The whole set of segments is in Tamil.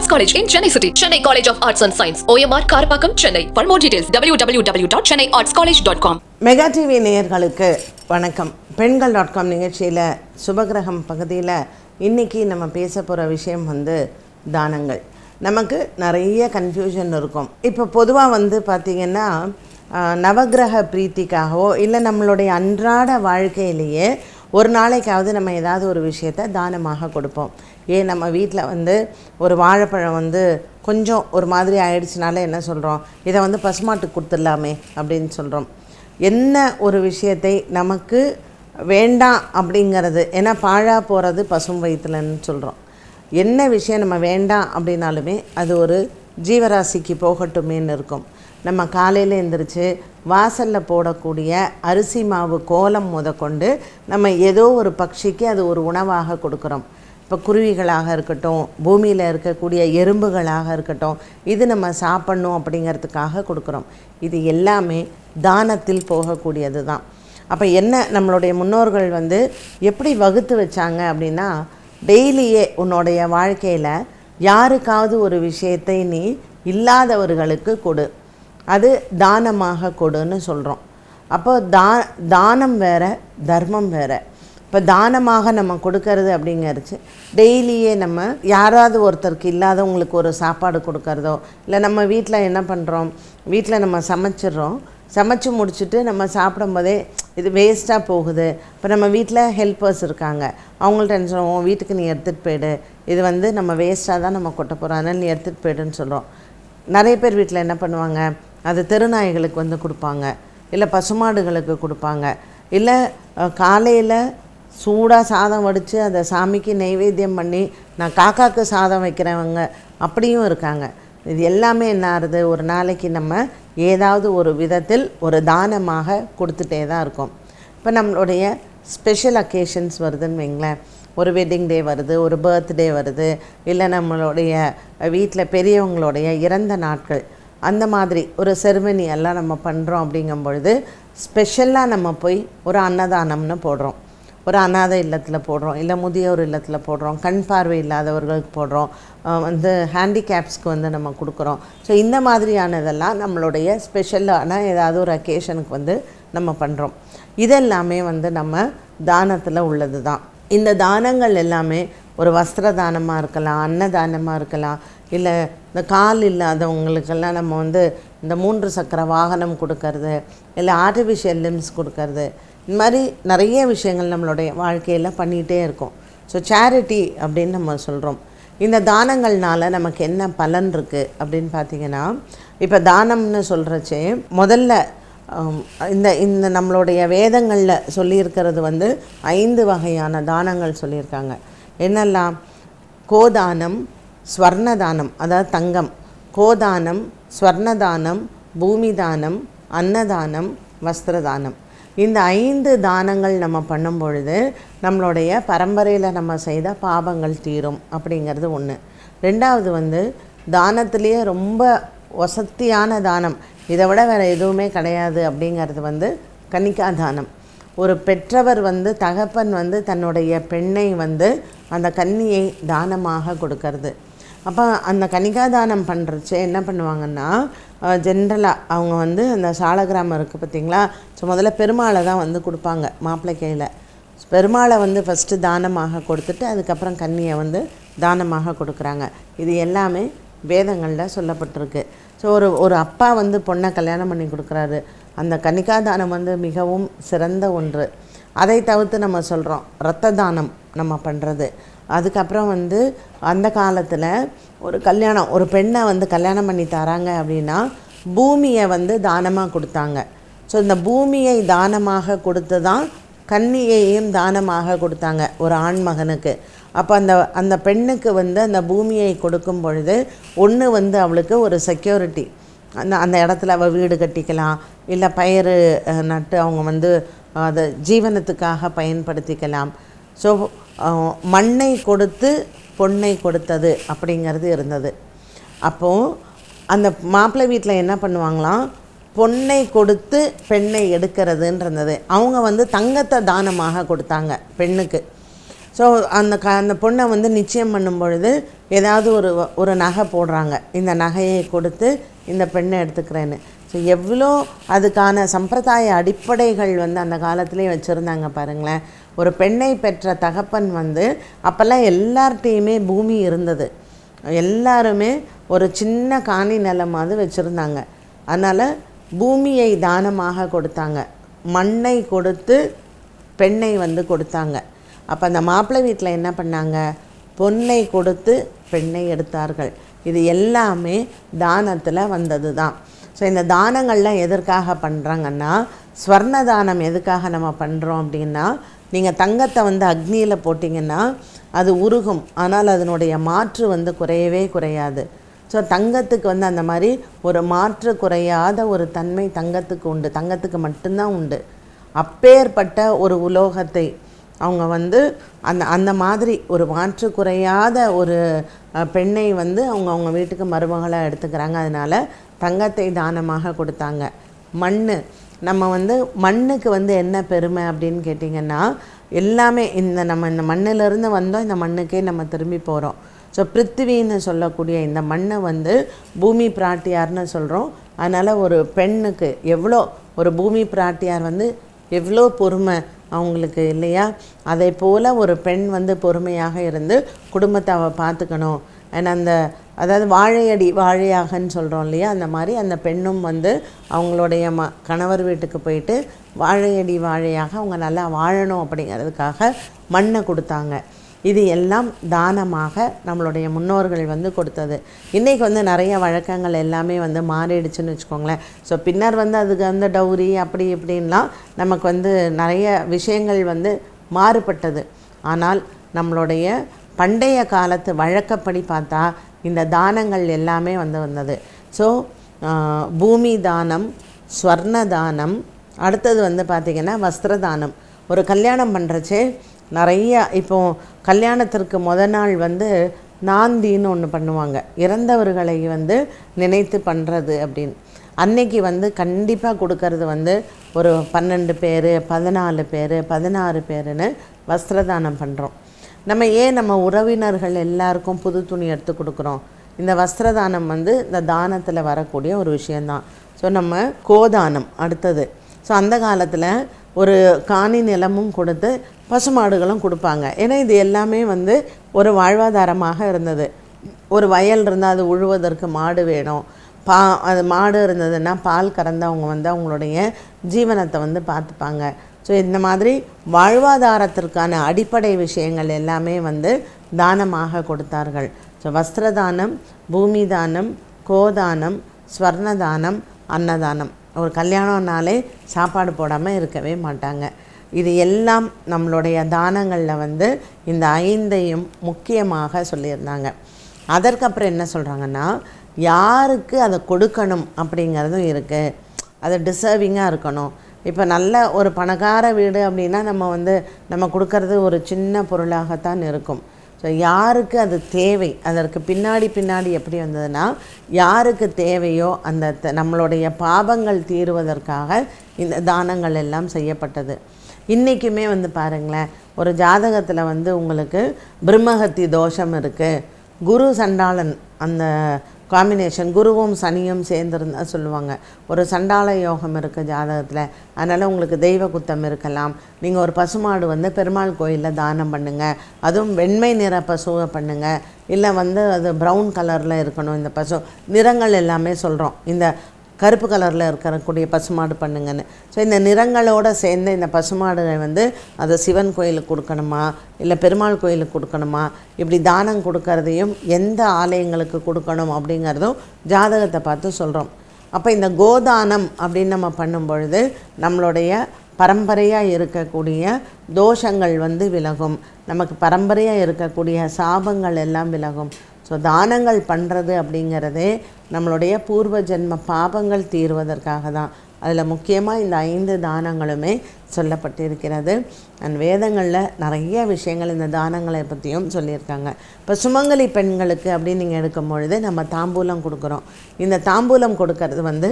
Arts College in Chennai City, Chennai College of Arts and Science, OMR Karapakam, Chennai. For more details, com Mega TV நேயர்களுக்கு வணக்கம். பெண்கள் டாட் காம் நிகழ்ச்சியில் சுபகிரகம் பகுதியில் இன்றைக்கி நம்ம பேச போகிற விஷயம் வந்து தானங்கள். நமக்கு நிறைய கன்ஃபியூஷன் இருக்கும். இப்போ பொதுவாக வந்து பார்த்திங்கன்னா நவகிரக நவக்கிரக பிரீத்திக்காகவோ இல்லை நம்மளுடைய அன்றாட வாழ்க்கையிலேயே ஒரு நாளைக்காவது நம்ம ஏதாவது ஒரு விஷயத்தை தானமாக கொடுப்போம். ஏன் நம்ம வீட்டில் வந்து ஒரு வாழைப்பழம் வந்து கொஞ்சம் ஒரு மாதிரி ஆயிடுச்சுனால என்ன சொல்கிறோம் இதை வந்து பசுமாட்டுக்கு கொடுத்துடலாமே அப்படின்னு சொல்கிறோம் என்ன ஒரு விஷயத்தை நமக்கு வேண்டாம் அப்படிங்கிறது? ஏன்னா பாழாக போகிறது பசும் வயிற்றுலன்னு சொல்கிறோம் என்ன விஷயம் நம்ம வேண்டாம் அப்படின்னாலுமே அது ஒரு ஜீவராசிக்கு போகட்டுமேன்னு இருக்கும். நம்ம காலையில் எழுந்திரிச்சு வாசலில் போடக்கூடிய அரிசி மாவு கோலம் முதற்கொண்டு நம்ம ஏதோ ஒரு பட்சிக்கு அது ஒரு உணவாக கொடுக்குறோம். இப்போ குருவிகளாக இருக்கட்டும் பூமியில் இருக்கக்கூடிய எறும்புகளாக இருக்கட்டும் இது நம்ம சாப்பிட்ணும் அப்படிங்கிறதுக்காக கொடுக்குறோம். இது எல்லாமே தானத்தில் போகக்கூடியது தான் அப்போ என்ன நம்மளுடைய முன்னோர்கள் வந்து எப்படி வகுத்து வச்சாங்க அப்படின்னா டெய்லியே உன்னுடைய வாழ்க்கையில் யாருக்காவது ஒரு விஷயத்தை நீ இல்லாதவர்களுக்கு கொடு. அது தானமாக கொடுன்னு சொல்கிறோம் அப்போ தா தானம் வேறு தர்மம் வேறு. இப்போ தானமாக நம்ம கொடுக்கறது அப்படிங்கிறச்சு டெய்லியே நம்ம யாராவது ஒருத்தருக்கு இல்லாதவங்களுக்கு ஒரு சாப்பாடு கொடுக்கறதோ இல்லை நம்ம வீட்டில் என்ன பண்ணுறோம் வீட்டில் நம்ம சமைச்சிடுறோம் சமைச்சு முடிச்சுட்டு நம்ம சாப்பிடும்போதே இது வேஸ்ட்டாக போகுது. இப்போ நம்ம வீட்டில் ஹெல்ப்பர்ஸ் இருக்காங்க. அவங்கள்ட்ட என்ன சொல்லுவோம் வீட்டுக்கு நீ எடுத்துகிட்டு போயிடு. இது வந்து நம்ம வேஸ்ட்டாக தான் நம்ம கொட்ட போகிறோம் அதனால் நீ எடுத்துகிட்டு போயிடுன்னு சொல்கிறோம் நிறைய பேர் வீட்டில் என்ன பண்ணுவாங்க அது தெருநாய்களுக்கு வந்து கொடுப்பாங்க இல்லை பசுமாடுகளுக்கு கொடுப்பாங்க இல்லை காலையில் சூடாக சாதம் வடித்து அதை சாமிக்கு நைவேத்தியம் பண்ணி நான் காக்காக்கு சாதம் வைக்கிறவங்க அப்படியும் இருக்காங்க. இது எல்லாமே என்ன ஆகுது ஒரு நாளைக்கு நம்ம ஏதாவது ஒரு விதத்தில் ஒரு தானமாக கொடுத்துட்டே தான் இருக்கோம். இப்போ நம்மளுடைய ஸ்பெஷல் அக்கேஷன்ஸ் வருதுன்னு வைங்களேன். ஒரு வெட்டிங் டே வருது ஒரு பர்த்டே வருது இல்லை நம்மளுடைய வீட்டில் பெரியவங்களுடைய இறந்த நாட்கள். அந்த மாதிரி ஒரு செருமனி எல்லாம் நம்ம பண்ணுறோம் அப்படிங்கும் பொழுது ஸ்பெஷலாக நம்ம போய் ஒரு அன்னதானம்னு போடுறோம். ஒரு அனாதை இல்லத்தில் போடுறோம் இல்லை முதியோர் இல்லத்தில் போடுறோம் கண் பார்வை இல்லாதவர்களுக்கு போடுறோம் வந்து ஹேண்டிகேப்ஸ்க்கு வந்து நம்ம கொடுக்குறோம். ஸோ இந்த மாதிரியானதெல்லாம் நம்மளுடைய ஸ்பெஷலான ஏதாவது ஒரு அக்கேஷனுக்கு வந்து நம்ம பண்ணுறோம் இதெல்லாமே வந்து நம்ம தானத்தில் உள்ளது தான் இந்த தானங்கள் எல்லாமே ஒரு வஸ்திர தானமாக இருக்கலாம் அன்னதானமாக இருக்கலாம் இல்லை இந்த கால் இல்லாதவங்களுக்கெல்லாம் நம்ம வந்து இந்த மூன்று சக்கர வாகனம் கொடுக்கறது இல்லை ஆர்டிஃபிஷியல் லிம்ஸ் கொடுக்கறது இந்த மாதிரி நிறைய விஷயங்கள் நம்மளுடைய வாழ்க்கையில் பண்ணிகிட்டே இருக்கோம். ஸோ சேரிட்டி அப்படின்னு நம்ம சொல்கிறோம் இந்த தானங்கள்னால நமக்கு என்ன பலன் இருக்குது அப்படின்னு பார்த்தீங்கன்னா இப்போ தானம்னு சொல்கிறச்சே முதல்ல இந்த இந்த நம்மளுடைய வேதங்களில் சொல்லியிருக்கிறது வந்து ஐந்து வகையான தானங்கள் சொல்லியிருக்காங்க. என்னெல்லாம்? கோதானம் ஸ்வர்ணதானம் அதாவது தங்கம். கோதானம் ஸ்வர்ணதானம் பூமிதானம் அன்னதானம் வஸ்திரதானம். இந்த ஐந்து தானங்கள் நம்ம பண்ணும் பொழுது நம்மளுடைய பரம்பரையில் நம்ம செய்த பாவங்கள் தீரும் அப்படிங்கிறது ஒன்று ரெண்டாவது வந்து தானத்திலேயே ரொம்ப வசத்தியான தானம். இதை விட வேறு எதுவுமே கிடையாது அப்படிங்கிறது வந்து கன்னிக்கா தானம். ஒரு பெற்றவர் வந்து தகப்பன் வந்து தன்னுடைய பெண்ணை வந்து அந்த கன்னியை தானமாக கொடுக்கறது. அப்போ அந்த கன்னிகா பண்ணுறச்சு என்ன பண்ணுவாங்கன்னா ஜென்ரலாக அவங்க வந்து அந்த சாலகிராமம் இருக்குது பார்த்தீங்களா ஸோ முதல்ல பெருமாளை தான் வந்து கொடுப்பாங்க மாப்பிள்ளை கையில். பெருமாளை வந்து ஃபஸ்ட்டு தானமாக கொடுத்துட்டு அதுக்கப்புறம் கன்னியை வந்து தானமாக கொடுக்குறாங்க. இது எல்லாமே வேதங்களில் சொல்லப்பட்டிருக்கு. ஸோ ஒரு ஒரு அப்பா வந்து பொண்ணை கல்யாணம் பண்ணி கொடுக்குறாரு. அந்த கன்னிகாதானம் வந்து மிகவும் சிறந்த ஒன்று. அதை தவிர்த்து நம்ம சொல்கிறோம் இரத்த தானம் நம்ம பண்ணுறது அதுக்கப்புறம் வந்து அந்த காலத்தில் ஒரு கல்யாணம் ஒரு பெண்ணை வந்து கல்யாணம் பண்ணி தராங்க அப்படின்னா பூமியை வந்து தானமாக கொடுத்தாங்க. ஸோ இந்த பூமியை தானமாக கொடுத்து தான் கன்னியையும் தானமாக கொடுத்தாங்க ஒரு ஆண் மகனுக்கு அப்போ அந்த அந்த பெண்ணுக்கு வந்து அந்த பூமியை கொடுக்கும் பொழுது ஒன்று வந்து அவளுக்கு ஒரு செக்யூரிட்டி அந்த அந்த இடத்துல அவள் வீடு கட்டிக்கலாம் இல்லை பயிர் நட்டு அவங்க வந்து அதை ஜீவனத்துக்காக பயன்படுத்திக்கலாம். ஸோ மண்ணை கொடுத்து பொண்ணை கொடுத்தது அப்படிங்கிறது இருந்தது. அப்போது அந்த மாப்பிள்ளை வீட்டில் என்ன பண்ணுவாங்களாம்? பொண்ணை கொடுத்து பெண்ணை எடுக்கிறதுன்றது இருந்தது அவங்க வந்து தங்கத்தை தானமாக கொடுத்தாங்க பெண்ணுக்கு. ஸோ அந்த க அந்த பொண்ணை வந்து நிச்சயம் பண்ணும் பொழுது ஏதாவது ஒரு ஒரு நகை போடுறாங்க. இந்த நகையை கொடுத்து இந்த பெண்ணை எடுத்துக்கிறேன்னு. ஸோ எவ்வளோ அதுக்கான சம்பிரதாய அடிப்படைகள் வந்து அந்த காலத்திலே வச்சுருந்தாங்க பாருங்களேன். ஒரு பெண்ணை பெற்ற தகப்பன் வந்து அப்போல்லாம் எல்லார்ட்டையுமே பூமி இருந்தது. எல்லாருமே ஒரு சின்ன காணி நிலமாவது வச்சுருந்தாங்க. அதனால் பூமியை தானமாக கொடுத்தாங்க. மண்ணை கொடுத்து பெண்ணை வந்து கொடுத்தாங்க. அப்போ அந்த மாப்பிள்ளை வீட்டில் என்ன பண்ணாங்க? பொன்னை கொடுத்து பெண்ணை எடுத்தார்கள். இது எல்லாமே தானத்தில் வந்தது தான் ஸோ இந்த தானங்கள்லாம் எதற்காக பண்ணுறாங்கன்னா ஸ்வர்ண தானம் எதுக்காக நம்ம பண்ணுறோம் அப்படின்னா நீங்கள் தங்கத்தை வந்து அக்னியில் போட்டிங்கன்னா அது உருகும். ஆனால் அதனுடைய மாற்று வந்து குறையவே குறையாது. ஸோ தங்கத்துக்கு வந்து அந்த மாதிரி ஒரு மாற்று குறையாத ஒரு தன்மை தங்கத்துக்கு உண்டு. தங்கத்துக்கு மட்டும்தான் உண்டு. அப்பேற்பட்ட ஒரு உலோகத்தை அவங்க வந்து அந்த அந்த மாதிரி ஒரு மாற்று குறையாத ஒரு பெண்ணை வந்து அவங்க அவங்க வீட்டுக்கு மருமகளாக எடுத்துக்கிறாங்க. அதனால் தங்கத்தை தானமாக கொடுத்தாங்க. மண் நம்ம வந்து மண்ணுக்கு வந்து என்ன பெருமை அப்படின்னு கேட்டிங்கன்னா எல்லாமே இந்த நம்ம இந்த மண்ணிலிருந்து வந்தோம் இந்த மண்ணுக்கே நம்ம திரும்பி போகிறோம் ஸோ பிருத்திவின்னு சொல்லக்கூடிய இந்த மண்ணை வந்து பூமி பிராட்டியார்னு சொல்கிறோம் அதனால் ஒரு பெண்ணுக்கு எவ்வளோ ஒரு பூமி பிராட்டியார் வந்து எவ்வளோ பொறுமை அவங்களுக்கு இல்லையா? அதே போல் ஒரு பெண் வந்து பொறுமையாக இருந்து குடும்பத்தை அவள் பார்த்துக்கணும். ஏன்னா அந்த அதாவது வாழையடி வாழையாகன்னு சொல்கிறோம் இல்லையா? அந்த மாதிரி அந்த பெண்ணும் வந்து அவங்களுடைய ம கணவர் வீட்டுக்கு போயிட்டு வாழையடி வாழையாக அவங்க நல்லா வாழணும் அப்படிங்கிறதுக்காக மண்ணை கொடுத்தாங்க. இது எல்லாம் தானமாக நம்மளுடைய முன்னோர்கள் வந்து கொடுத்தது. இன்றைக்கி வந்து நிறைய வழக்கங்கள் எல்லாமே வந்து மாறிடுச்சுன்னு வச்சுக்கோங்களேன். ஸோ பின்னர் வந்து அதுக்கு வந்து டௌரி அப்படி இப்படின்லாம் நமக்கு வந்து நிறைய விஷயங்கள் வந்து மாறுபட்டது. ஆனால் நம்மளுடைய பண்டைய காலத்து வழக்கப்படி பார்த்தா இந்த தானங்கள் எல்லாமே வந்து வந்தது. ஸோ பூமி தானம் ஸ்வர்ண தானம் அடுத்தது வந்து பார்த்திங்கன்னா வஸ்திர தானம். ஒரு கல்யாணம் பண்ணுறச்சே நிறைய இப்போ கல்யாணத்திற்கு முத நாள் வந்து நாந்தின்னு ஒன்று பண்ணுவாங்க. இறந்தவர்களை வந்து நினைத்து பண்ணுறது அப்படின்னு. அன்னைக்கு வந்து கண்டிப்பாக கொடுக்கறது வந்து ஒரு பன்னெண்டு பேர் பதினாலு பேர் பதினாறு பேருன்னு வஸ்திரதானம் பண்ணுறோம் நம்ம ஏன் நம்ம உறவினர்கள் எல்லாருக்கும் புது துணி எடுத்து கொடுக்குறோம்? இந்த வஸ்திரதானம் வந்து இந்த தானத்தில் வரக்கூடிய ஒரு விஷயந்தான் ஸோ நம்ம கோதானம் அடுத்தது. ஸோ அந்த காலத்தில் ஒரு காணி நிலமும் கொடுத்து பசுமாடுகளும் கொடுப்பாங்க. ஏன்னா இது எல்லாமே வந்து ஒரு வாழ்வாதாரமாக இருந்தது. ஒரு வயல் இருந்தால் அது உழுவதற்கு மாடு வேணும். பா அது மாடு இருந்ததுன்னா பால் கறந்து அவங்க வந்து அவங்களுடைய ஜீவனத்தை வந்து பார்த்துப்பாங்க. ஸோ இந்த மாதிரி வாழ்வாதாரத்திற்கான அடிப்படை விஷயங்கள் எல்லாமே வந்து தானமாக கொடுத்தார்கள். ஸோ வஸ்திரதானம் பூமி தானம் கோதானம் ஸ்வர்ணதானம் அன்னதானம். ஒரு கல்யாணம்னாலே சாப்பாடு போடாமல் இருக்கவே மாட்டாங்க. இது எல்லாம் நம்மளுடைய தானங்களில் வந்து இந்த ஐந்தையும் முக்கியமாக சொல்லியிருந்தாங்க. அதற்கப்புறம் என்ன சொல்கிறாங்கன்னா யாருக்கு அதை கொடுக்கணும் அப்படிங்கிறதும் இருக்குது அது டிசர்விங்காக இருக்கணும். இப்போ நல்ல ஒரு பணக்கார வீடு அப்படின்னா நம்ம வந்து நம்ம கொடுக்கறது ஒரு சின்ன பொருளாகத்தான் இருக்கும். ஸோ யாருக்கு அது தேவை? அதற்கு பின்னாடி பின்னாடி எப்படி வந்ததுன்னா யாருக்கு தேவையோ அந்த த- நம்மளுடைய பாவங்கள் தீருவதற்காக இந்த தானங்கள் எல்லாம் செய்யப்பட்டது. இன்றைக்குமே வந்து பாருங்களேன் ஒரு ஜாதகத்தில் வந்து உங்களுக்கு பிரம்மஹத்தி தோஷம் இருக்குது குரு சண்டாளன் அந்த காம்பினேஷன் குருவும் சனியும் சேர்ந்துருந்தா சொல்லுவாங்க. ஒரு சண்டாள யோகம் இருக்குது ஜாதகத்தில். அதனால் உங்களுக்கு தெய்வ குத்தம் இருக்கலாம். நீங்கள் ஒரு பசுமாடு வந்து பெருமாள் கோயிலில் தானம் பண்ணுங்கள் அதுவும் வெண்மை நிற பசுவை பண்ணுங்கள் இல்லை வந்து அது ப்ரௌன் கலரில் இருக்கணும். இந்த பசு நிறங்கள் எல்லாமே சொல்கிறோம் இந்த கருப்பு கலரில் இருக்கக்கூடிய பசுமாடு பண்ணுங்கன்னு. ஸோ இந்த நிறங்களோடு சேர்ந்த இந்த பசுமாடுகளை வந்து அதை சிவன் கோயிலுக்கு கொடுக்கணுமா? இல்லை பெருமாள் கோயிலுக்கு கொடுக்கணுமா? இப்படி தானம் கொடுக்கறதையும் எந்த ஆலயங்களுக்கு கொடுக்கணும் அப்படிங்கிறதும் ஜாதகத்தை பார்த்து சொல்கிறோம் அப்போ இந்த கோதானம் அப்படின்னு நம்ம பண்ணும் பொழுது நம்மளுடைய பரம்பரையாக இருக்கக்கூடிய தோஷங்கள் வந்து விலகும். நமக்கு பரம்பரையாக இருக்கக்கூடிய சாபங்கள் எல்லாம் விலகும். ஸோ தானங்கள் பண்ணுறது அப்படிங்கிறதே நம்மளுடைய பூர்வ ஜென்ம பாபங்கள் தீர்வதற்காக தான். அதில் முக்கியமாக இந்த ஐந்து தானங்களுமே சொல்லப்பட்டிருக்கிறது. அண்ட் வேதங்களில் நிறைய விஷயங்கள் இந்த தானங்களை பற்றியும் சொல்லியிருக்காங்க. இப்போ சுமங்கலி பெண்களுக்கு அப்படின்னு நீங்கள் எடுக்கும் பொழுது நம்ம தாம்பூலம் கொடுக்குறோம். இந்த தாம்பூலம் கொடுக்கறது வந்து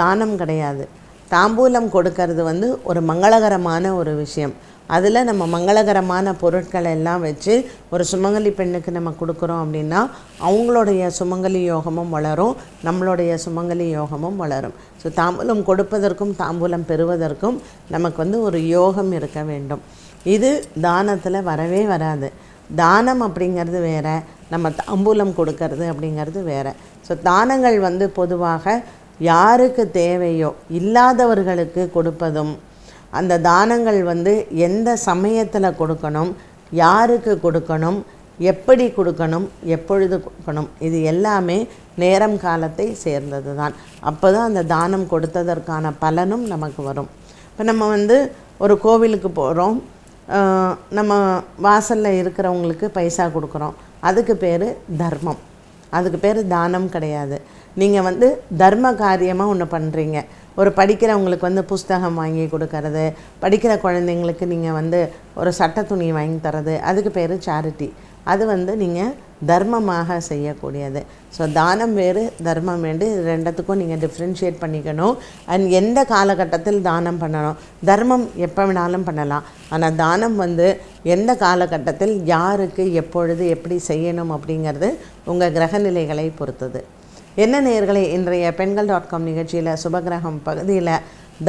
தானம் கிடையாது. தாம்பூலம் கொடுக்கறது வந்து ஒரு மங்களகரமான ஒரு விஷயம். அதில் நம்ம மங்களகரமான பொருட்களை எல்லாம் வச்சு ஒரு சுமங்கலி பெண்ணுக்கு நம்ம கொடுக்குறோம் அப்படின்னா அவங்களுடைய சுமங்கலி யோகமும் வளரும் நம்மளுடைய சுமங்கலி யோகமும் வளரும். ஸோ தாம்பூலம் கொடுப்பதற்கும் தாம்பூலம் பெறுவதற்கும் நமக்கு வந்து ஒரு யோகம் இருக்க வேண்டும். இது தானத்தில் வரவே வராது. தானம் அப்படிங்கிறது வேறு நம்ம தாம்பூலம் கொடுக்கறது அப்படிங்கிறது வேறு. ஸோ தானங்கள் வந்து பொதுவாக யாருக்கு தேவையோ இல்லாதவர்களுக்கு கொடுப்பதும் அந்த தானங்கள் வந்து எந்த சமயத்தில் கொடுக்கணும் யாருக்கு கொடுக்கணும் எப்படி கொடுக்கணும் எப்பொழுது கொடுக்கணும் இது எல்லாமே நேரம் காலத்தை சேர்ந்தது தான் அப்போ தான் அந்த தானம் கொடுத்ததற்கான பலனும் நமக்கு வரும். இப்போ நம்ம வந்து ஒரு கோவிலுக்கு போகிறோம் நம்ம வாசலில் இருக்கிறவங்களுக்கு பைசா கொடுக்குறோம். அதுக்கு பேர் தர்மம். அதுக்கு பேர் தானம் கிடையாது. நீங்கள் வந்து தர்ம காரியமாக ஒன்று பண்ணுறீங்க ஒரு படிக்கிறவங்களுக்கு வந்து புஸ்தகம் வாங்கி கொடுக்கறது படிக்கிற குழந்தைங்களுக்கு நீங்கள் வந்து ஒரு சட்ட துணி வாங்கி தரது அதுக்கு பேர் சேரிட்டி அது வந்து நீங்கள் தர்மமாக செய்யக்கூடியது. ஸோ தானம் வேறு தர்மம் வேண்டு இது ரெண்டத்துக்கும் நீங்கள் டிஃப்ரென்ஷியேட் பண்ணிக்கணும். அண்ட் எந்த காலகட்டத்தில் தானம் பண்ணணும்? தர்மம் எப்போ வேணாலும் பண்ணலாம். ஆனால் தானம் வந்து எந்த காலகட்டத்தில் யாருக்கு எப்பொழுது எப்படி செய்யணும் அப்படிங்கிறது உங்கள் கிரகநிலைகளை பொறுத்தது. என்ன நேர்களை இன்றைய பெண்கள் டாட் காம் நிகழ்ச்சியில் சுபகிரகம் பகுதியில்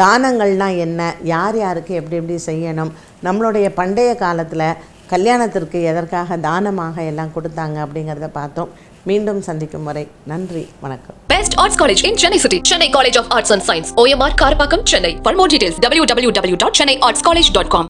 தானங்கள்னால் என்ன யார் யாருக்கு எப்படி எப்படி செய்யணும் நம்மளுடைய பண்டைய காலத்தில் கல்யாணத்திற்கு எதற்காக தானமாக எல்லாம் கொடுத்தாங்க அப்படிங்கிறத பார்த்தோம். மீண்டும் சந்திக்கும் வரை நன்றி வணக்கம். Best arts college in Chennai city Chennai college of arts and science OMR Karapakkam Chennai for more details W W W dot Chennai arts college dot com